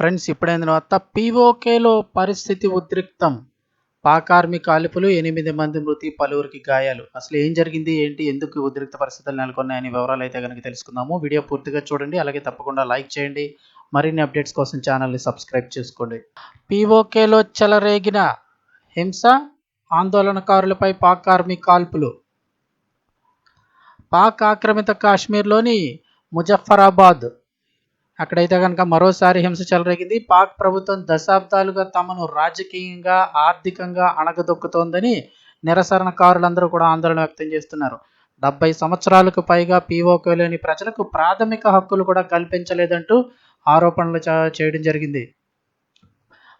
Friends ఇప్పుడైన తర్వాత పీఓకేలో పరిస్థితి ఉద్రిక్తం. పాకార్మిక కాల్పులు ఎనిమిది మంది మృతి పలువురికి గాయాలు. అసలు ఏం జరిగింది ఏంటి ఎందుకు ఉద్రిక్త పరిస్థితులు నెలకొన్నాయని వివరాలు అయితే కనుక తెలుసుకుందాము. వీడియో పూర్తిగా చూడండి అలాగే తప్పకుండా లైక్ చేయండి. మరిన్ని అప్డేట్స్ కోసం ఛానల్ని సబ్స్క్రైబ్ చేసుకోండి. పీఓకేలో చెలరేగిన హింస ఆందోళనకారులపై పాక్ ఆర్మీ కాల్పులు పాక్ ఆక్రమిత కాశ్మీర్లోని ముజఫరాబాద్ అక్కడైతే కనుక మరోసారి హింస చెలరేగింది. పాక్ ప్రభుత్వం దశాబ్దాలుగా తమను రాజకీయంగా ఆర్థికంగా అణగదొక్కుతోందని నిరసనకారులందరూ కూడా ఆందోళన వ్యక్తం చేస్తున్నారు. డెబ్బై సంవత్సరాలకు పైగా పీఓకేలోని ప్రజలకు ప్రాథమిక హక్కులు కూడా కల్పించలేదంటూ ఆరోపణలు చేయడం జరిగింది.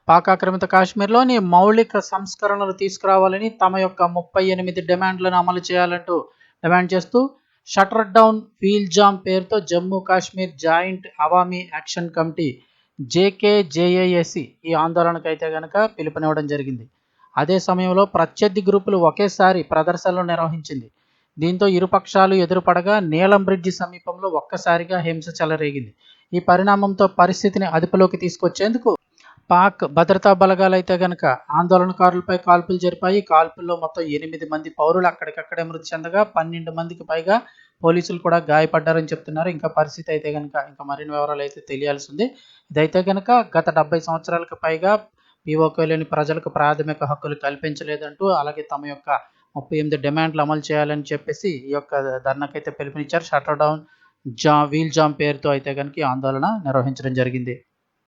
పాక్ ఆక్రమిత కాశ్మీర్లోని మౌలిక సంస్కరణలు తీసుకురావాలని తమ యొక్క ముప్పై ఎనిమిది డిమాండ్లను అమలు చేయాలంటూ డిమాండ్ చేస్తూ షటర్ డౌన్ ఫీల్ జామ్ పేరుతో Jammu Kashmir joint Awami action committee JKJASC ఈ ఆందోళనకు అయితే కనుక పిలుపునివ్వడం జరిగింది. అదే సమయంలో ప్రత్యర్థి గ్రూపులు ఒకేసారి ప్రదర్శనలు నిర్వహించింది. దీంతో ఇరుపక్షాలు ఎదురుపడగా నీలం బ్రిడ్జి సమీపంలో ఒక్కసారిగా హింస చెలరేగింది. ఈ పరిణామంతో పరిస్థితిని అదుపులోకి తీసుకొచ్చేందుకు పాక్ భద్రతా బలగాలు అయితే గనక ఆందోళనకారులపై కాల్పులు జరిపాయి. కాల్పుల్లో మొత్తం ఎనిమిది మంది పౌరులు అక్కడికక్కడే మృతి చెందగా పన్నెండు మందికి పైగా పోలీసులు కూడా గాయపడ్డారని చెప్తున్నారు. ఇంకా పరిస్థితి అయితే కనుక ఇంకా మరిన్ని వివరాలు అయితే తెలియాల్సి ఉంది. ఇదైతే కనుక గత డెబ్బై సంవత్సరాలకు పైగా పీఓకేలోని ప్రజలకు ప్రాథమిక హక్కులు కల్పించలేదంటూ అలాగే తమ యొక్క ముప్పై ఎనిమిది డిమాండ్లు అమలు చేయాలని చెప్పేసి ఈ యొక్క ధర్నాకైతే పిలుపునిచ్చారు. షటర్ డౌన్ జా వీల్ జామ్ పేరుతో అయితే కనుక ఆందోళన నిర్వహించడం జరిగింది.